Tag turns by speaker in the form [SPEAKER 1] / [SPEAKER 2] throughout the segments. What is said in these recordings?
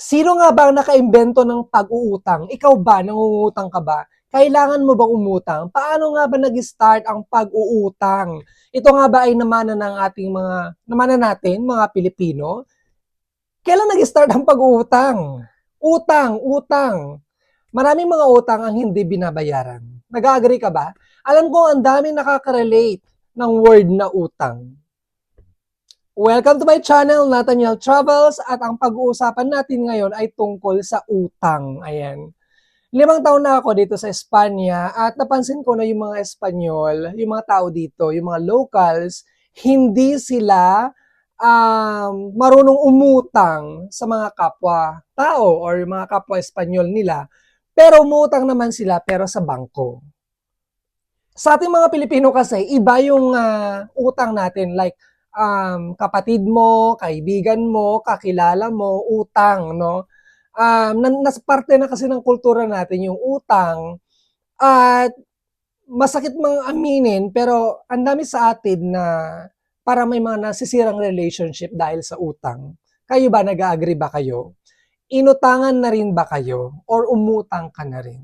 [SPEAKER 1] Sino nga ba ang nakaimbento ng pag-uutang? Ikaw ba? Nangungutang ka ba? Kailangan mo bang umutang? Paano nga ba nag-start ang pag-uutang? Ito nga ba ay namana ng ating mga, namana natin, mga Pilipino? Kailan nag-start ang pag-uutang? Utang, utang. Maraming mga utang ang hindi binabayaran. Nag-agree ka ba? Alam ko ang daming nakaka-relate ng word na utang. Welcome to my channel, Nathaniel Travels, at ang pag-uusapan natin ngayon ay tungkol sa utang. Ayan. Limang taon na ako dito sa Espanya at napansin ko na yung mga Espanyol, yung mga tao dito, yung mga locals, hindi sila um, marunong umutang sa mga kapwa tao or yung mga kapwa Espanyol nila. Pero umutang naman sila pero sa bangko. Sa ating mga Pilipino kasi, iba yung ah, utang natin. Like, um, kapatid mo, kaibigan mo, kakilala mo, utang, no? Um, nas parte na kasi ng kultura natin yung utang. At masakit mang aminin, pero ang dami sa atin na para may mga nasisirang relationship dahil sa utang. Kayo ba, nag-agree ba kayo? Inutangan na rin ba kayo? Or umutang ka na rin?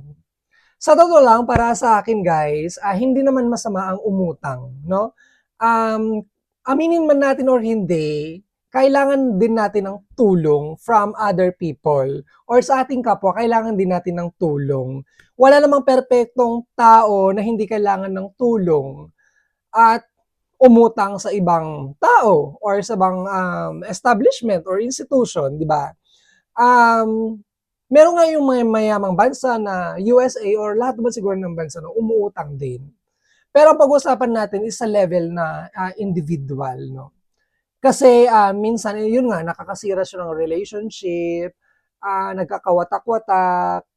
[SPEAKER 1] Sa totoo lang, para sa akin guys, ah, hindi naman masama ang umutang, no? Um, aminin man natin or hindi, kailangan din natin ng tulong from other people or sa ating kapwa, kailangan din natin ng tulong. Wala namang perpektong tao na hindi kailangan ng tulong at umutang sa ibang tao or sa ibang um, establishment or institution, di ba? Um, meron nga yung mga mayamang bansa na USA or lahat naman siguro ng bansa na umuutang din. Pero ang pag-usapan natin is sa level na ah, individual, no? Kasi ah, minsan, eh, yun nga, nakakasira siya ng relationship, ah, nagkakawatak-watak,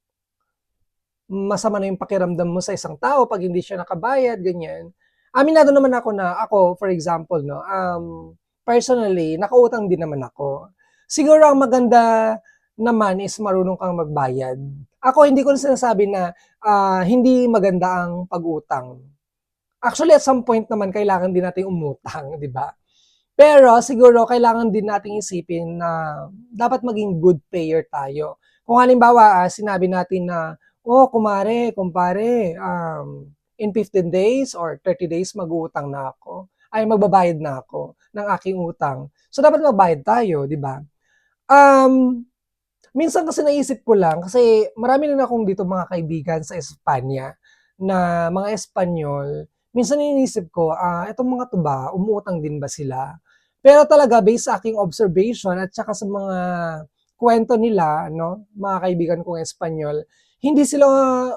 [SPEAKER 1] masama na yung pakiramdam mo sa isang tao pag hindi siya nakabayad, ganyan. Aminado naman ako na ako, for example, no, um, personally, nakautang din naman ako. Siguro ang maganda naman is marunong kang magbayad. Ako, hindi ko na sinasabi na ah, hindi maganda ang pag-utang. Actually, at some point naman, kailangan din natin umutang, di ba? Pero siguro, kailangan din nating isipin na dapat maging good payer tayo. Kung halimbawa, ah, sinabi natin na, oh, kumare, kumpare, um, in 15 days or 30 days, mag-uutang na ako. Ay, magbabayad na ako ng aking utang. So, dapat magbayad tayo, di ba? Um, minsan kasi naisip ko lang, kasi marami na akong dito mga kaibigan sa Espanya na mga Espanyol, minsan iniisip ko, ah, itong mga to ba, umuutang din ba sila? Pero talaga, based sa aking observation at saka sa mga kwento nila, no, mga kaibigan kong Espanyol, hindi sila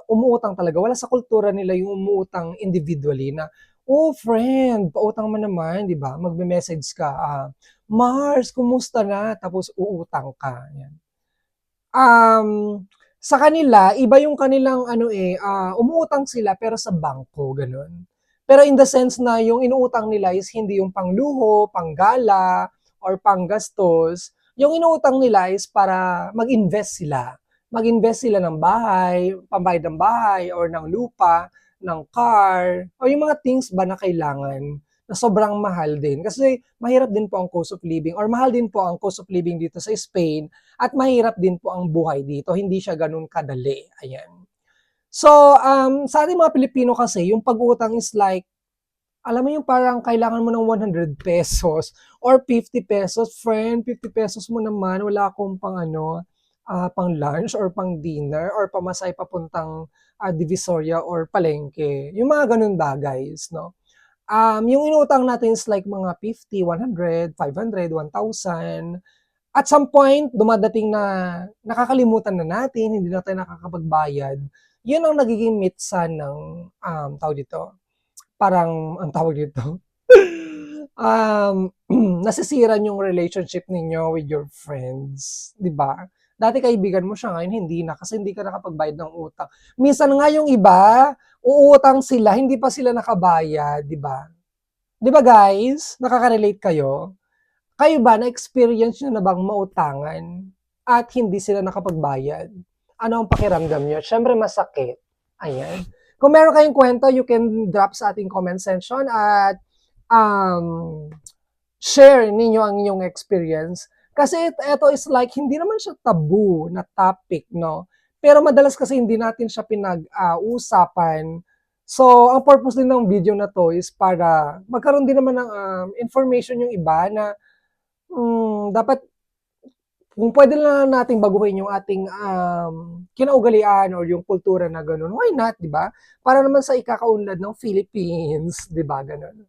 [SPEAKER 1] umuutang talaga. Wala sa kultura nila yung umuutang individually na, oh friend, pautang mo naman, di ba? Magme-message ka, ah, Mars, kumusta na? Tapos uutang ka. Yan. Um, sa kanila, iba yung kanilang ano eh, ah, umuutang sila pero sa bangko, ganun. Pero in the sense na yung inuutang nila is hindi yung pangluho, panggala, or panggastos. Yung inuutang nila is para mag-invest sila. Mag-invest sila ng bahay, pambayad ng bahay, or ng lupa, ng car, o yung mga things ba na kailangan na sobrang mahal din. Kasi mahirap din po ang cost of living, or mahal din po ang cost of living dito sa Spain, at mahirap din po ang buhay dito. Hindi siya ganun kadali. Ayan. So, um, sa ating mga Pilipino kasi, yung pag-utang is like, alam mo yung parang kailangan mo ng 100 pesos or 50 pesos. Friend, 50 pesos mo naman, wala akong pang ano, ah, pang lunch or pang dinner or pamasay papuntang ah, Divisoria or Palengke. Yung mga ganun guys, no? Um, yung inutang natin is like mga 50, 100, 500, 1,000. At some point, dumadating na nakakalimutan na natin, hindi na tayo nakakapagbayad. Yun ang nagiging mitsan ng um, tawag dito, parang ang tawag dito, um, nasisiran yung relationship ninyo with your friends, di ba? Dati kaibigan mo siya, ngayon hindi na kasi hindi ka nakapagbayad ng utang. Minsan nga yung iba, uutang sila, hindi pa sila nakabayad, di ba? Di ba guys? Nakaka-relate kayo? Kayo ba, na-experience nyo na bang mautangan at hindi sila nakapagbayad? Ano ang pakiramdam nyo? Siyempre masakit. Ayan. Kung meron kayong kwento, you can drop sa ating comment section at um, share ninyo ang inyong experience. Kasi it- ito is like, hindi naman siya taboo na topic, no? Pero madalas kasi hindi natin siya pinag-uusapan. So, ang purpose din ng video na to is para magkaroon din naman ng um, information yung iba na mm, dapat kung pwede lang nating baguhin yung ating um, kinaugalian or yung kultura na ganun, why not, di ba? Para naman sa ikakaunlad ng Philippines, di ba, ganun.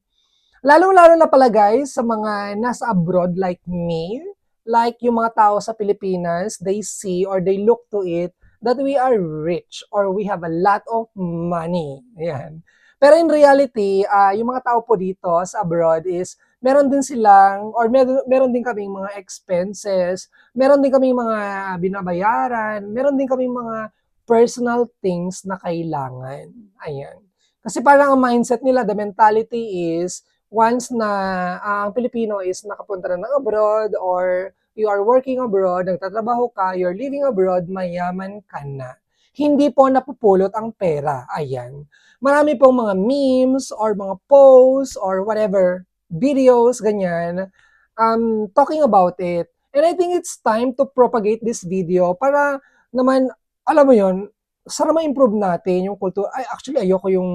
[SPEAKER 1] Lalong-lalo na pala guys, sa mga nasa abroad like me, like yung mga tao sa Pilipinas, they see or they look to it that we are rich or we have a lot of money. Ayan. Pero in reality, ah, yung mga tao po dito sa abroad is meron din silang or meron, meron din kaming mga expenses, meron din kaming mga binabayaran, meron din kaming mga personal things na kailangan. Ayan. Kasi parang ang mindset nila, the mentality is once na ah, ang Pilipino is nakapunta na ng abroad or you are working abroad, nagtatrabaho ka, you're living abroad, mayaman ka na. Hindi po napupulot ang pera. Ayan. Marami pong mga memes or mga posts or whatever, videos, ganyan, um, talking about it. And I think it's time to propagate this video para naman, alam mo yon sana ma-improve natin yung kultura. Ay, actually, ayoko yung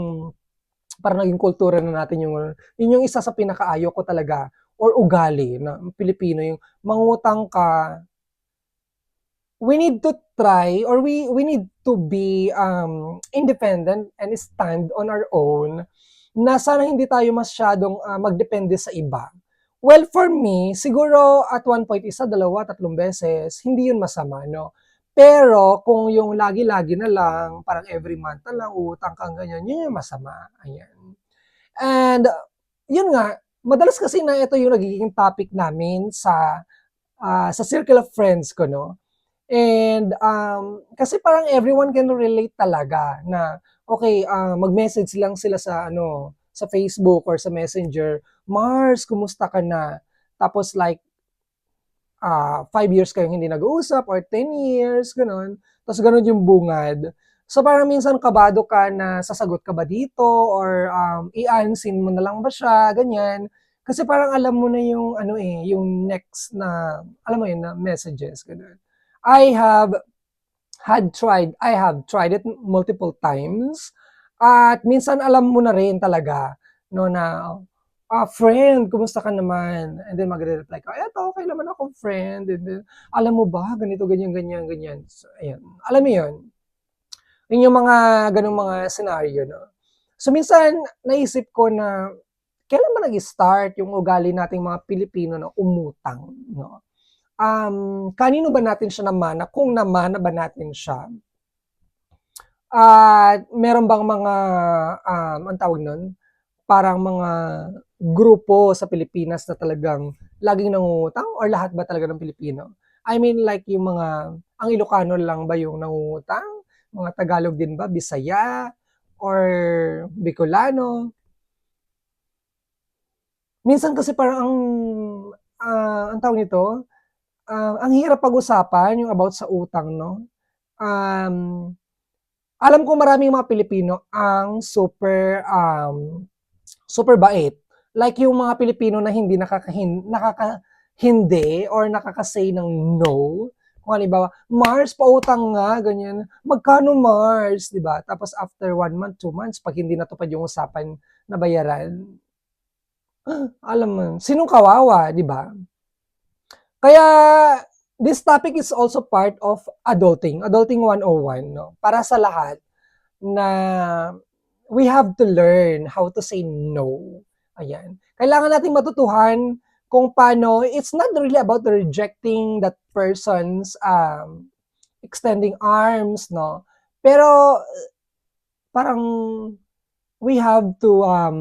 [SPEAKER 1] para naging kultura na natin yung, yun yung isa sa pinakaayo ko talaga or ugali na Pilipino, yung mangutang ka, we need to try or we we need to be um, independent and stand on our own na sana hindi tayo masyadong ah, magdepende sa iba. Well, for me, siguro at one point, isa, dalawa, tatlong beses, hindi yun masama, no? Pero kung yung lagi-lagi na lang, parang every month na lang, utang kang ganyan, yun yung masama. Ayan. And yun nga, madalas kasi na ito yung nagiging topic namin sa ah, sa circle of friends ko, no? And um, kasi parang everyone can relate talaga na okay, ah, mag-message lang sila sa ano, sa Facebook or sa Messenger, Mars, kumusta ka na? Tapos like ah, five years kayong hindi nag-uusap or 10 years, ganun. Tapos ganun yung bungad. So parang minsan kabado ka na sasagot ka ba dito or um, i-unseen mo na lang ba siya, ganyan. Kasi parang alam mo na yung ano eh, yung next na, alam mo yun, na messages, ganun. I have had tried, I have tried it multiple times. At minsan alam mo na rin talaga, no, na, ah, friend, kumusta ka naman? And then magre-reply ka, eto, okay naman ako, friend. And then, alam mo ba, ganito, ganyan, ganyan, ganyan. So, ayan. Alam mo yun? Yun yung mga, ganong mga scenario, no? So, minsan, naisip ko na, kailan ba nag-start yung ugali nating mga Pilipino na umutang, no? Um, kanino ba natin siya namana? Kung namana ba natin siya? At meron bang mga, um, ang tawag nun? Parang mga grupo sa Pilipinas na talagang laging nangungutang or lahat ba talaga ng Pilipino? I mean like yung mga, ang Ilocano lang ba yung nangungutang? Mga Tagalog din ba? Bisaya? Or Bicolano? Minsan kasi parang ang, ah, ang tawag nito, ah, ang hirap pag-usapan yung about sa utang, no? Um, alam ko maraming mga Pilipino ang super um, super bait. Like yung mga Pilipino na hindi nakakahin, nakakahindi or nakakasay ng no. Kung halimbawa, Mars, pautang nga, ganyan. Magkano Mars, di ba? Tapos after one month, two months, pag hindi natupad yung usapan na bayaran, alam mo, sinong kawawa, di ba? Kaya, this topic is also part of adulting, adulting 101, no? Para sa lahat na we have to learn how to say no. Ayan. Kailangan nating matutuhan kung paano, it's not really about rejecting that person's um, extending arms, no? Pero, parang, we have to, um,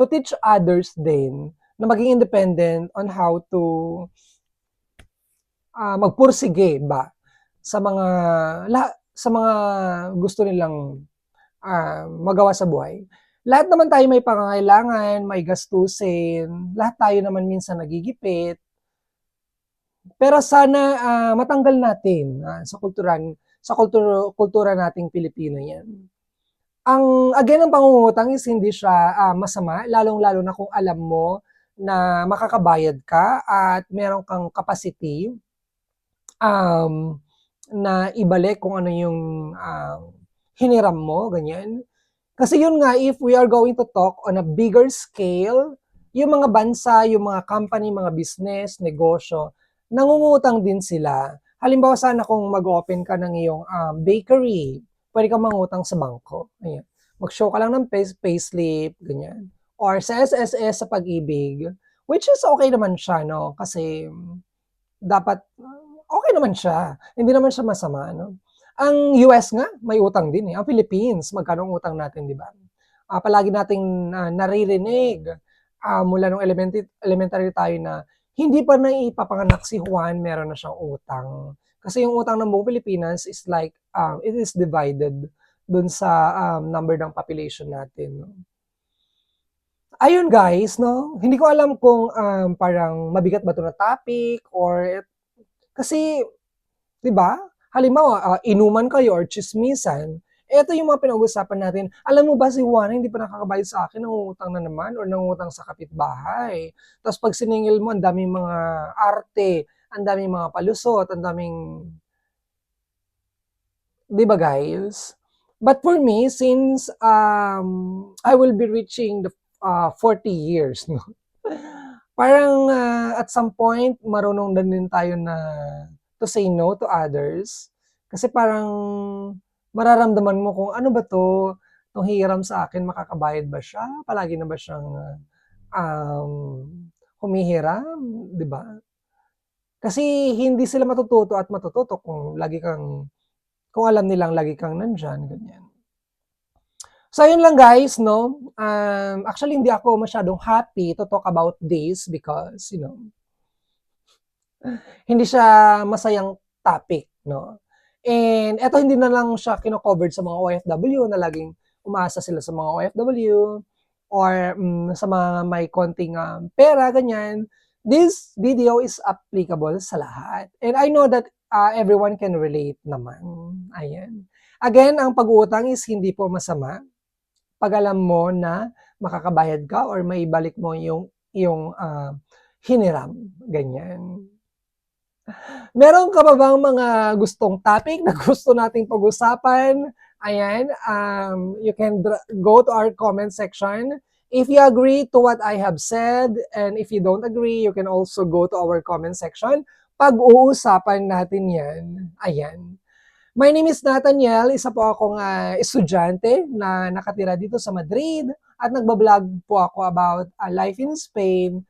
[SPEAKER 1] to teach others din na maging independent on how to ah, magpursige ba sa mga la, sa mga gusto nilang ah, magawa sa buhay. Lahat naman tayo may pangangailangan, may gastusin, lahat tayo naman minsan nagigipit. Pero sana ah, matanggal natin ah, sa kulturan sa kultura, kultura nating Pilipino 'yan. Ang again ang pangungutang is hindi siya ah, masama, lalong-lalo na kung alam mo na makakabayad ka at meron kang capacity um, na ibalik kung ano yung um, hiniram mo, ganyan. Kasi yun nga, if we are going to talk on a bigger scale, yung mga bansa, yung mga company, mga business, negosyo, nangungutang din sila. Halimbawa, sana kung mag-open ka ng iyong um, bakery, pwede kang mangutang sa bangko. Ayan. Mag-show ka lang ng pay, payslip, ganyan. Or sa SSS sa pag-ibig, which is okay naman siya, no? Kasi dapat, okay naman siya. Hindi naman siya masama, no? Ang US nga, may utang din eh. Ang Philippines, magkano ang utang natin, di ba? Ah, palagi nating ah, naririnig ah, mula nung elementary, elementary tayo na hindi pa na ipapanganak si Juan, meron na siyang utang. Kasi yung utang ng buong Pilipinas is like, um, it is divided dun sa um, number ng population natin. Ayun guys, no? Hindi ko alam kung um, parang mabigat ba ito na topic or kasi, di ba? Halimbawa, ah, inuman kayo or chismisan, ito yung mga pinag-usapan natin. Alam mo ba si Juana hindi pa nakakabayad sa akin, nangungutang na naman or nangungutang sa kapitbahay. Tapos pag siningil mo, ang daming mga arte, ang daming mga palusot, ang daming... Di ba guys? But for me, since um, I will be reaching the uh, 40 years, no? parang uh, at some point, marunong na din tayo na to say no to others. Kasi parang mararamdaman mo kung ano ba to, itong hiram sa akin, makakabayad ba siya? Palagi na ba siyang um, humihiram? Ba? Kasi hindi sila matututo at matututo kung lagi kang, kung alam nilang lagi kang nandyan, ganyan. So, yun lang guys, no? Um, actually, hindi ako masyadong happy to talk about this because, you know, hindi siya masayang topic, no? And eto hindi na lang siya kino-covered sa mga OFW na laging umaasa sila sa mga OFW or um, sa mga may konting um, pera, ganyan. This video is applicable sa lahat. And I know that uh, everyone can relate naman. Ayan. Again, ang pag-uutang is hindi po masama. Pag alam mo na makakabayad ka or maibalik mo yung, yung uh, hiniram. Ganyan. Meron ka ba bang mga gustong topic na gusto nating pag-usapan? Ayan, um, you can go to our comment section. If you agree to what I have said, and if you don't agree, you can also go to our comment section. Pag-uusapan natin yan. Ayan. My name is Nathaniel. Isa po akong uh, estudyante na nakatira dito sa Madrid at nagbablog po ako about uh, life in Spain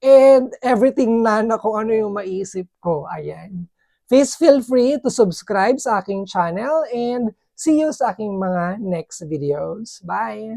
[SPEAKER 1] and everything na na kung ano yung maisip ko. Ayan. Please feel free to subscribe sa aking channel and see you sa aking mga next videos. Bye!